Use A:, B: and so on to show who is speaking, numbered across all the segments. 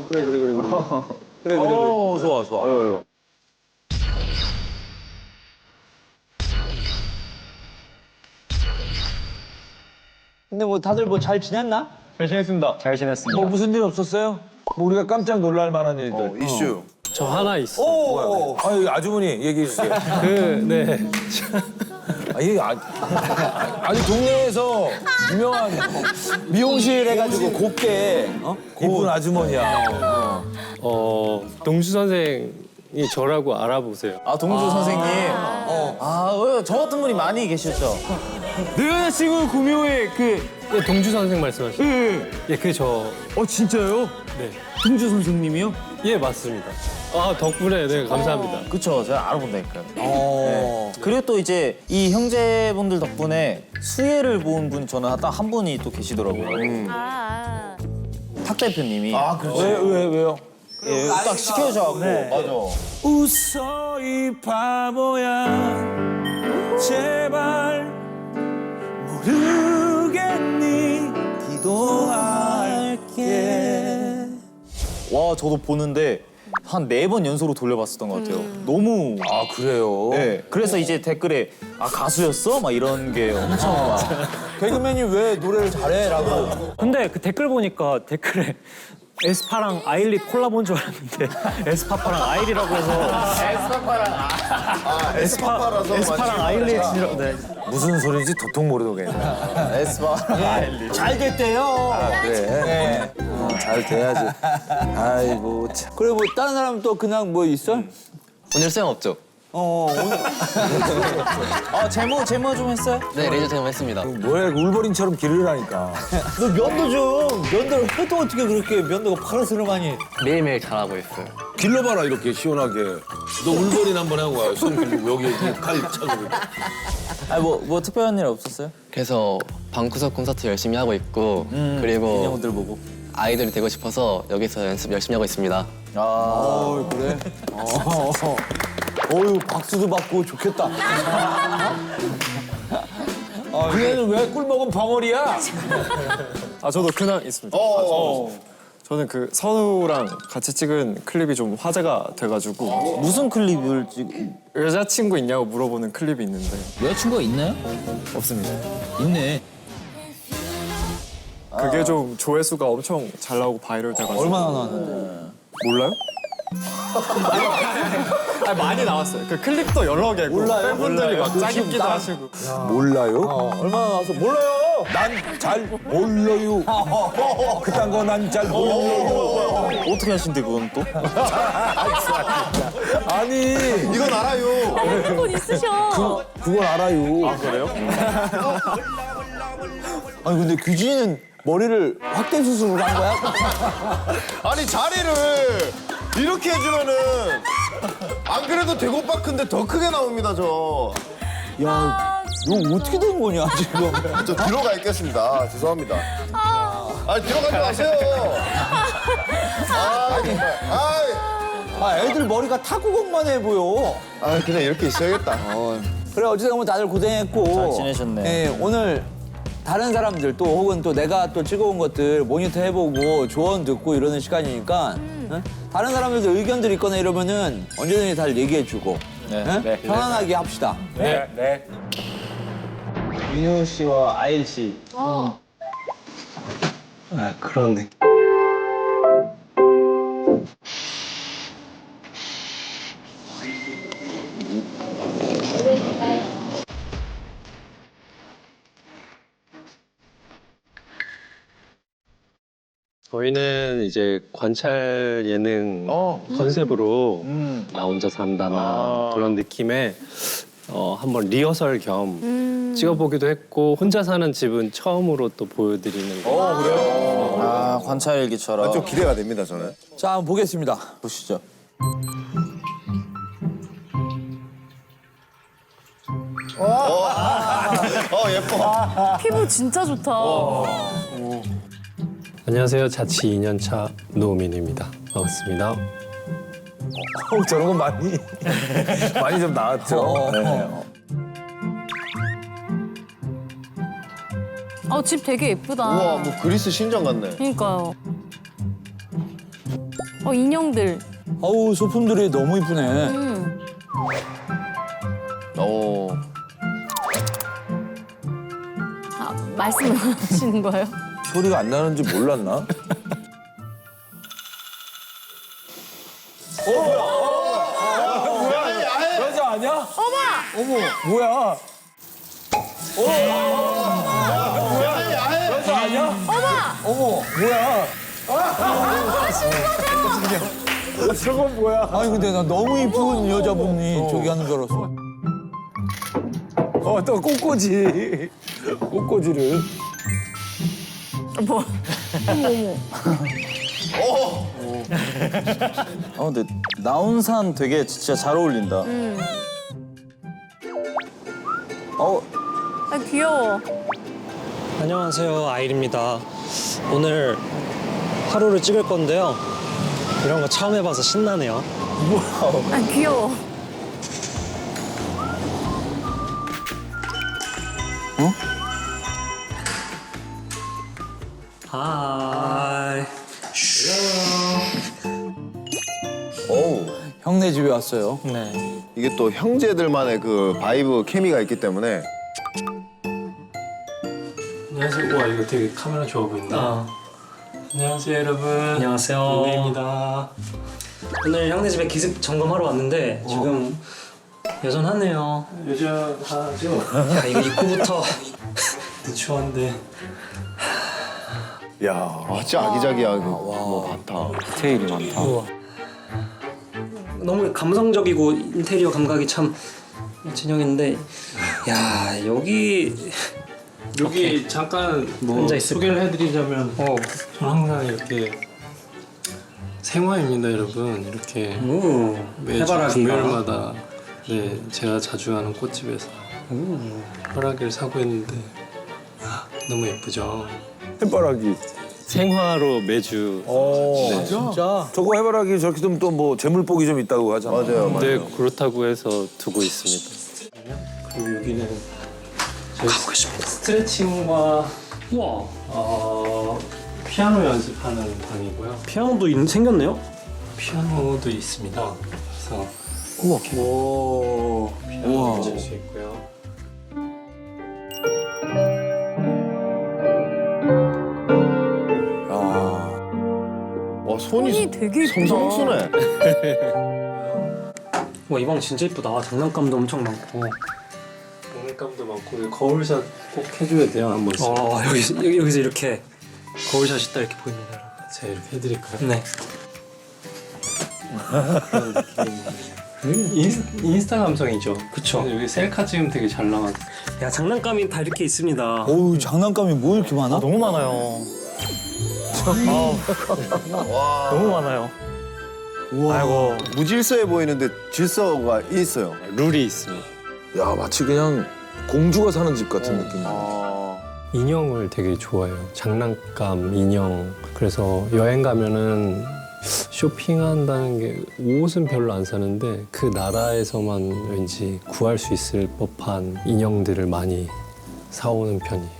A: 어, 그래, 그래, 그래. 그래, 그래. 그래, 그래.
B: 오, 좋아, 좋아.
A: 어여,
C: 근데 뭐 다들 뭐 잘 지냈나?
A: 잘 지냈습니다.
C: 잘 지냈습니다.
B: 뭐 무슨 일 없었어요? 뭐 우리가 깜짝 놀랄 만한 일들.
D: 이슈.
E: 저 하나 있어.
B: 오, 아유, 아주머니 얘기해 주세요.
E: 그, 네.
B: 아, 이게 아, 아니 동네에서 유명한
C: 미용실 해가지고 곱게 어?
B: 이쁜 아주머니야.
E: 어, 동주 선생이 저라고 알아보세요.
D: 아 동주 선생님. 아, 어, 저 같은 분이 많이 계셨죠.
E: 내 여자친구 구미호의 그 예, 동주 선생 말씀하시죠? 예, 예, 그 저.
D: 어 진짜요?
E: 네.
D: 동주 선생님이요?
E: 예, 맞습니다. 아, 덕분에 네, 감사합니다.
D: 그쵸, 제가 알아본다니까요. 네. 그리고 또 이제 이 형제분들 덕분에 수혜를 본분 저는 딱 한 분이 또 계시더라고요.
F: 아,
D: 탁 대표님이.
B: 아, 그렇지. 왜, 왜, 왜요?
D: 예, 딱 시켜줘갖고. 맞아.
B: 웃어 이 바보야 제발 모르겠니 기도할게
D: 와, 저도 보는데 한 네 번 연속으로 돌려봤었던 것 같아요. 너무.
B: 아 그래요?
D: 네. 그래서 이제 댓글에 아 가수였어? 막 이런 게 엄청 막.
B: 개그맨이 왜 노래를 잘해? 라고
G: 근데 그 댓글 보니까 댓글에 에스파랑 아일릿 콜라보인 줄 알았는데 에스파파랑 아일이라고 해서
D: 에스파라서
G: 에스파랑 아일릿이라고 네.
B: 무슨 소리인지 도통 모르겠네
D: 에스파.
C: 잘 됐대요.
B: 그래 어, 잘 돼야지 아이고 참
C: 그리고 뭐 다른 사람 또 그냥 뭐 있어?
H: 오늘 수영 없죠?
C: 어 오늘
D: 아 제모 제모 좀 했어요?
H: 네, 레이저 체험 했습니다.
B: 뭐야 울버린처럼 기르라니까
C: 너 면도 좀 면도를 해도 어떻게 그렇게 면도가 파란스름하니?
H: 매일매일 잘하고 있어요.
A: 길러봐라, 이렇게 시원하게. 너 울버린 한 번 하고 와. 손 길고 여기 칼 차고.
D: 아니 뭐, 뭐 특별한 일 없었어요?
H: 그래서 방구석 콘서트 열심히 하고 있고 그리고
D: 인형들 보고.
H: 아이돌이 되고 싶어서 여기서 연습 열심히 하고 있습니다.
D: 아
C: 그래? 어, 어유 박수도 받고 좋겠다.
B: 아, 얘는 왜 꿀 먹은 벙어리야?
I: 아 저도 근황 있습니다. 어, 저는 그 선우랑 같이 찍은 클립이 좀 화제가 돼가지고
D: 무슨 클립을 찍?
I: 여자친구 있냐고 물어보는 클립이 있는데
C: 여자친구가 있나요?
I: 없습니다.
C: 있네.
I: 그게 좀 조회수가 엄청 잘 나오고 바이럴 돼가지고
C: 얼마나 나왔는데?
I: 몰라요? 아 많이 나왔어요. 그 클립도 여러 개고
C: 몰라요?
I: 팬분들이 막 짜깁기도
C: 나-
I: 하시고
B: 몰라요?
C: 얼마나 나왔어?
B: 몰라요 난 잘 몰라요 그딴 거 난 잘 몰라요
D: 어떻게 하신대 그건 또?
B: 아니
D: 이건 알아요.
F: 핸드폰 있으셔.
B: 그걸 알아요 아 그래요?
C: 아니 근데 규진이는 머리를 확대 수술을 한 거야?
J: 아니 자리를 이렇게 해주면은 안 그래도 대고박큰데 더 크게 나옵니다 저.
C: 야, 너 어떻게 된 거냐 지금?
J: 저 뒤로 가 있겠습니다. 죄송합니다. 아니 뒤로 가지 마세요. 아 정말. 아이.
C: 아 애들 머리가 탁구공만 해 보여.
J: 아 그냥 이렇게 있어야겠다.
C: 그래 어쨌든 뭐 다들 고생했고
D: 잘 지내셨네.
C: 예, 오늘 다른 사람들 또 혹은 또 내가 또 찍어온 것들 모니터 해보고 조언 듣고 이러는 시간이니까 응? 다른 사람들도 의견들 있거나 이러면은 언제든지 다 얘기해주고 응? 편안하게 합시다.
A: 민효 씨와 아일 씨.
F: 어.
A: 아, 그러네.
E: 저희는 이제 관찰 예능 컨셉으로 나 혼자 산다나 그런 느낌의 어, 한번 리허설 겸 찍어보기도 했고 혼자 사는 집은 처음으로 또 보여드리는 거.
D: 아 관찰 일기처럼.
J: 좀 기대가 됩니다 저는.
C: 자 한번 보겠습니다.
D: 보시죠.
J: 어 예뻐.
F: 피부 진짜 좋다.
E: 안녕하세요. 자취 2년차 노민입니다. 반갑습니다.
B: 어, 저런 건 많이 많이 좀 나왔죠 네.
F: 아, 집 되게 예쁘다.
J: 우와 뭐 그리스 신전 같네.
F: 그러니까요. 어 인형들.
C: 어우 소품들이 너무 이쁘네.
F: 음.
J: 어.
F: 아 말씀을 하시는 거예요?
B: 소리가 안 나는지 몰랐나? 여자 아니야? 어머! 어머, 뭐야? 여자 아니야? 어머! 어머, 뭐야? 저건 뭐야?
C: 아니 근데 나 너무 이쁜 여자분이 저기 하는 줄 알았어.
B: 어, 또 꽃꽂이. 꽃꽂이를.
F: 뭐?
D: 어 근데 나온 산 되게 진짜 잘 어울린다.
F: 음. 어아 귀여워.
G: 안녕하세요 아일입니다. 오늘 하루를 찍을 건데요. 이런 거 처음 해봐서 신나네요.
F: 아 귀여워.
G: 하이.
J: 어우.
C: 형네 집에 왔어요.
G: 네.
J: 이게 또 형제들만의 그 바이브 케미가 있기 때문에
E: 안녕하세요. 와 이거 되게 카메라 좋아 보인다. 안녕하세요 여러분.
G: 안녕하세요.
E: 우리입니다.
G: 오늘 형네 집에 기습 점검하러 왔는데 지금 여전하네요.
E: 여전하죠.
G: 야 이거 입구부터
E: 추운데
B: 야.
J: 아, 진짜 아기자기하고 뭐 많다.
D: 디테일이 많다.
G: 너무 감성적이고 인테리어 감각이 참 진영인데 야 여기
E: 여기 잠깐 뭐
G: 앉아 있을까?
E: 소개를 해드리자면
G: 어
E: 저는 항상 이렇게 생화입니다 여러분 이렇게
G: 오,
E: 매주
G: 해바라기가
E: 금요일마다 네 제가 자주 가는 꽃집에서 해바라기를 사고 있는데 아, 너무 예쁘죠
B: 해바라기.
E: 생화로 매주
B: 어.
C: 진짜?
B: 저거 해바라기 저렇게 되면 또 뭐 재물복이 좀 있다고 하잖아.
J: 맞아요, 맞아요.
E: 네 그렇다고 해서 두고 있습니다 그리고 여기는 저희 스트레칭과
G: 우와
E: 어, 피아노 연습하는 방이고요
G: 피아노도 있- 생겼네요.
E: 피아노도 있습니다 그래서
C: 오.
E: 피아노 연습할 수 있고요
J: 손이,
F: 손이 되게.
J: 성성수네.
G: 와 이 방 진짜 이쁘다. 장난감도 엄청 많고.
E: 장난감도 많고 거울샷 꼭 해줘야 돼요 한 번씩
G: 와 여기서 여기, 여기서 이렇게 거울샷이 딱 이렇게 보입니다. 여러분.
E: 제가 이렇게 해드릴까요?
G: 네.
E: 인스, 인스타 감성이죠
G: 그쵸.
E: 여기 셀카 찍으면 되게 잘 나와요
G: 야 장난감이 다 이렇게 있습니다.
C: 어우 장난감이 뭐 이렇게 많아?
G: 너무 많아요. 너무 많아요.
J: 아이고. 무질서해 보이는데 질서가 있어요.
E: 룰이 있습니다
B: 야, 마치 그냥 공주가 사는 집 같은 느낌.
J: 아.
E: 인형을 되게 좋아해요. 장난감, 인형. 그래서 여행 가면은 쇼핑한다는 게 옷은 별로 안 사는데 그 나라에서만 왠지 구할 수 있을 법한 인형들을 많이 사오는 편이에요.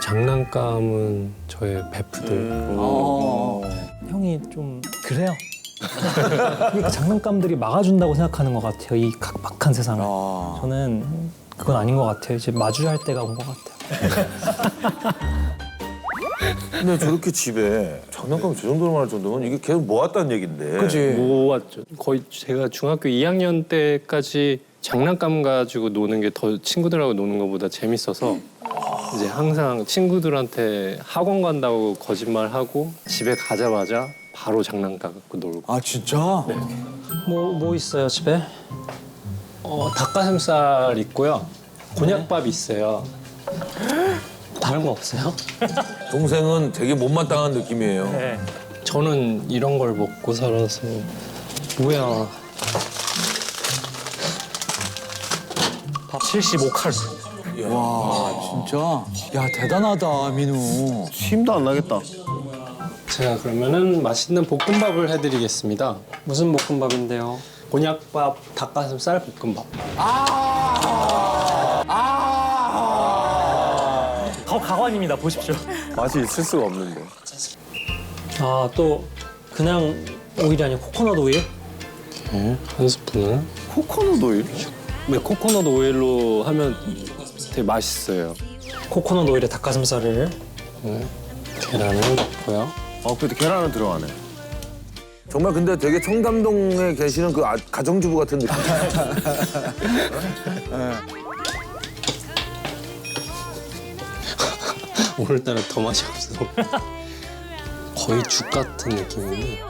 E: 장난감은 저의 베프들.
C: 어.
K: 형이 좀 그래요. 그러니까 장난감들이 막아준다고 생각하는 것 같아요. 이 각박한 세상을.
C: 아.
K: 저는 그건 아닌 것 같아요. 이제 마주할 때가 온 것 같아요.
B: 근데 저렇게 집에 장난감이 저 정도로 많을 정도면 이게 계속 모았다는 얘긴데.
C: 그지.
E: 모았죠. 거의 제가 중학교 2학년 때까지 장난감 가지고 노는 게 더 친구들하고 노는 것보다 재밌어서 이제 항상 친구들한테 학원 간다고 거짓말하고 집에 가자마자 바로 장난감 갖고 놀고
C: 아 진짜?
K: 뭐, 뭐 있어요, 집에?
E: 어, 닭가슴살 있고요 곤약밥 있어요
G: 다른 거 없어요?
B: 동생은 되게 못마땅한 느낌이에요.
K: 네.
E: 저는 이런 걸 먹고 살아서 뭐야
K: 75칼.
C: 와 진짜. 야 대단하다 민우.
J: 힘도 안 나겠다.
E: 제가 그러면은 맛있는 볶음밥을 해드리겠습니다
G: 무슨 볶음밥인데요?
E: 곤약밥 닭가슴살 볶음밥
K: 더 가관입니다. 보십시오.
B: 맛이 있을 수가 없는데.
G: 아 또 그냥 오일이 아니고 코코넛 오일?
E: 네, 한 스푼을.
J: 코코넛 오일?
E: 네, 코코넛 오일로 하면 되게 맛있어요.
G: 코코넛 오일에 닭가슴살을
E: 네, 계란을 넣고요.
J: 어, 그래도 계란은 들어가네.
B: 정말 근데 되게 청담동에 계시는 그 아- 가정주부 같은 느낌.
E: 오늘따라 더 맛이 없어. 거의 죽 같은 느낌인데.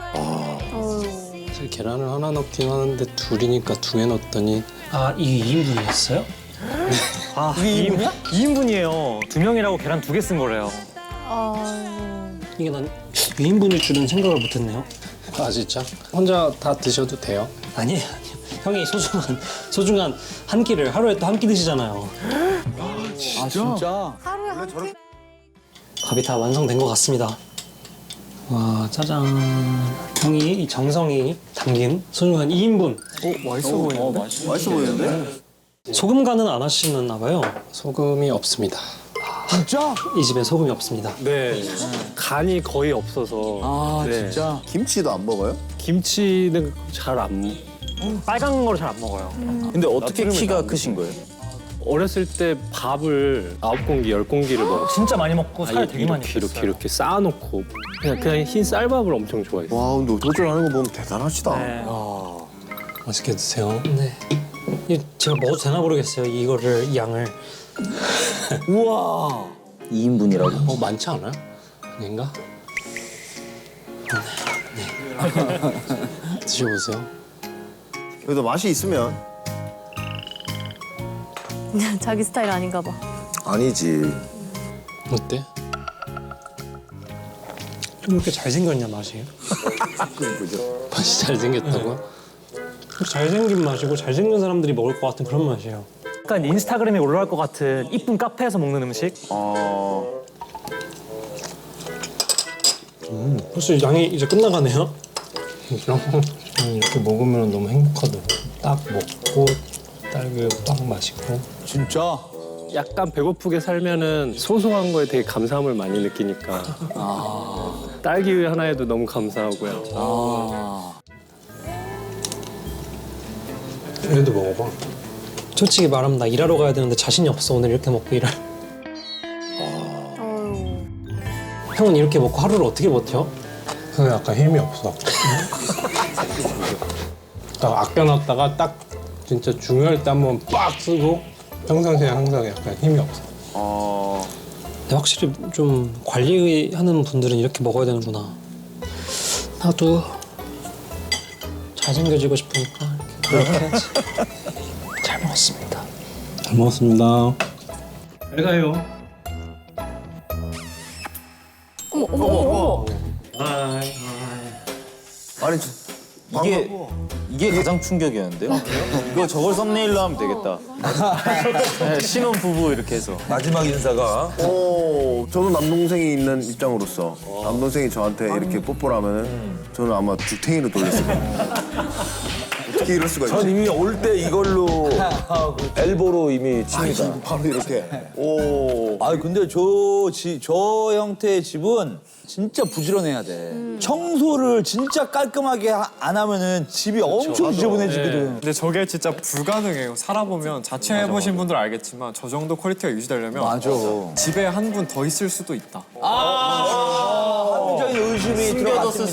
E: 사실 계란을 하나 넣긴 하는데 둘이니까 두 개 넣었더니
G: 아 이게 2인분이었어요?
L: 아, 이게 2인분이야? 2인분이에요. 두 명이라고 계란 두 개 쓴 거래요.
G: 이게 난 2인분일 줄은 생각을 못했네요
E: 아 진짜? 혼자 다 드셔도 돼요.
G: 아니에요 아니에요 형이 소중한 소중한 한 끼를 하루에 또 한 끼 드시잖아요
C: 아 진짜?
G: 밥이 다 완성된 것 같습니다 와 짜잔 형이 이 정성이 담긴 소중한 2인분 오 맛있어 보이는데?
J: 맛있어 보이는데?
G: 소금 간은 안 하시나 봐요
E: 소금이 없습니다.
C: 진짜?
G: 이 집에 소금이 없습니다
E: 네. 간이 거의 없어서.
C: 아
E: 네.
C: 진짜?
J: 김치도 안 먹어요?
E: 김치는 잘 안.
L: 빨간 거를 잘안 먹어요.
D: 근데 어떻게 키가 크신 거예요?
E: 어렸을 때 밥을 아홉 공기, 열 공기를 먹었어요.
L: 진짜 많이 먹고 살 되게 많이
E: 이렇게 이렇게
L: 뺐어요.
E: 이렇게 쌓아놓고 그냥 그냥 흰 쌀밥을 엄청 좋아했어요.
J: 와, 근데 도전하는 거 보면 대단하시다.
L: 네.
E: 맛있게 드세요.
G: 네 이 제가 먹어도 되나 모르겠어요 이거를 이 양을
C: 우와.
D: 2인분이라고?
E: 어 많지 않아요? 아닌가? 네. 드셔보세요.
J: 그래도 맛이 있으면
F: 자기 스타일 아닌가 봐.
J: 아니지.
E: 어때?
G: 이렇게 잘생겼냐 맛이
E: 맛이 잘 생겼다고?
G: 잘생긴 맛이고 잘생긴 사람들이 먹을 것 같은 그런 맛이에요
L: 약간 인스타그램에 올라갈 것 같은 이쁜 카페에서 먹는 음식?
J: 어,
G: 벌써 양이 이제 끝나가네요
E: 이렇게 먹으면 너무 행복하더라고. 딱 먹고 딸기 딱 마시고.
C: 진짜?
E: 약간 배고프게 살면은 소소한 거에 되게 감사함을 많이 느끼니까. 딸기 우유 하나에도 너무 감사하고요.
C: 아.
G: 얘도 먹어봐. 솔직히 말하면 나 일하러 가야 되는데 자신이 없어. 오늘 이렇게 먹고 일할 형은 이렇게 먹고 하루를 어떻게 버텨?
E: 그게 약간 힘이 없어. 딱 아껴놨다가 딱 진짜 중요할 때 한번 빡 쓰고 평상시에 항상 약간 힘이 없어.
J: 어,
G: 근데 확실히 좀 관리하는 분들은 이렇게 먹어야 되는구나. 나도 잘생겨지고 싶으니까 노력해야지 잘 먹었습니다
E: 잘 먹었습니다.
G: 잘 가요
F: 어머 어머 어머.
J: 아니, 저-
D: 이게 이게 가장 충격이었는데요? 이거 저걸 썸네일로 하면 되겠다. 네, 신혼 부부 이렇게 해서.
B: 마지막 인사가
J: 오, 저도 남동생이 있는 입장으로서 남동생이 저한테 이렇게 뽀뽀를 하면은 저는 아마 죽탱이로 돌렸을 거예요. 어떻게 이럴 수가
B: 전
J: 있지?
B: 이미 올 때 이걸로 엘보로 이미 칩니다.
J: 바로 이렇게. 오.
C: 아 근데 저, 지, 저 형태의 집은 진짜 부지런해야 돼. 청소를 진짜 깔끔하게 하- 안 하면은 집이 엄청 지저분해지거든.
I: 근데 저게 진짜 불가능해요. 살아보면 자취 해보신 분들 알겠지만 저 정도 퀄리티가 유지되려면
C: 맞아.
I: 집에 한 분 더 있을 수도 있다.
C: 합리적인 의심이
D: 숨겨뒀을 수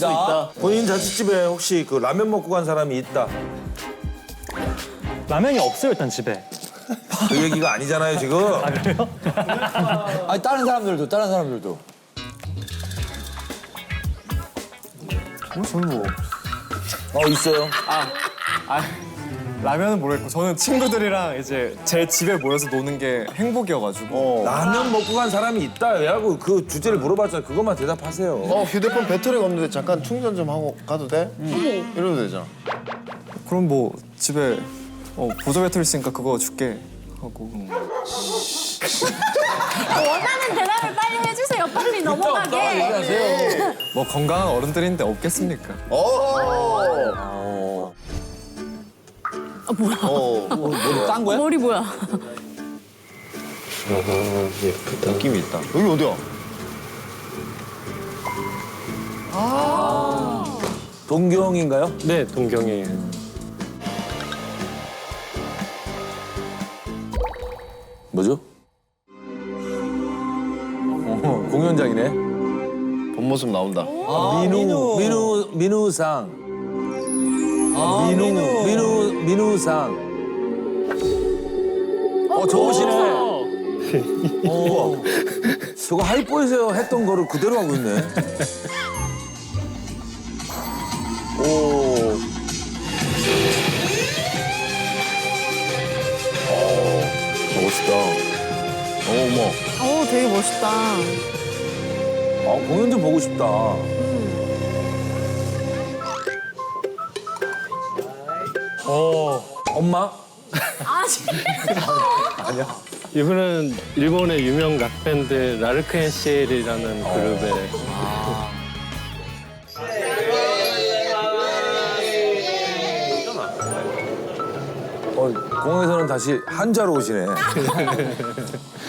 C: 들어갔습니다.
D: 있다.
B: 본인 자취집에 혹시 그 라면 먹고 간 사람이 있다.
L: 라면이 없어요 일단 집에.
B: 그 얘기가 아니잖아요 지금.
C: 아니 다른 사람들도 다른 사람들도.
B: 어 있어요.
I: 아, 라면은 모르겠고 저는 친구들이랑 이제 제 집에 모여서 노는 게 행복이어가지고
B: 라면 먹고 간 사람이 있다. 왜하고 그 주제를 물어봤잖아. 그것만 대답하세요.
J: 어, 휴대폰 배터리가 없는데 잠깐 충전 좀 하고 가도 돼? 이러도 되잖아.
I: 그럼 뭐 집에 어, 보조 배터리 있으니까 그거 줄게 하고
F: 원하는 대답을 빨리 해주세요. 빨리 넘어가게.
I: 뭐 건강한 어른들인데 없겠습니까?
J: 오.
F: 아, 뭐야?
J: 어,
C: 머리 딴 거야?
F: 머리 뭐야?
E: 예쁘다.
J: 느낌이 있다. 여기 어디야?
B: 동경인가요?
E: 네, 동경이에요.
J: 모습 나온다.
B: 아, 민우, 민우, 민우상. 민우, 민우, 민우상. 어, 좋으시네. 어, 저거 하이포에서 했던 거를 그대로 하고 있네. 오. 어, 멋있다. 어머.
F: 오, 되게 멋있다.
B: 아, 공연 좀 보고 싶다. 어, 엄마?
F: 아, 진짜.
E: 이분은 일본의 유명 락 밴드 라르크엔시엘이라는 그룹의
B: 어, 공항에서는 다시 한자로 오시네.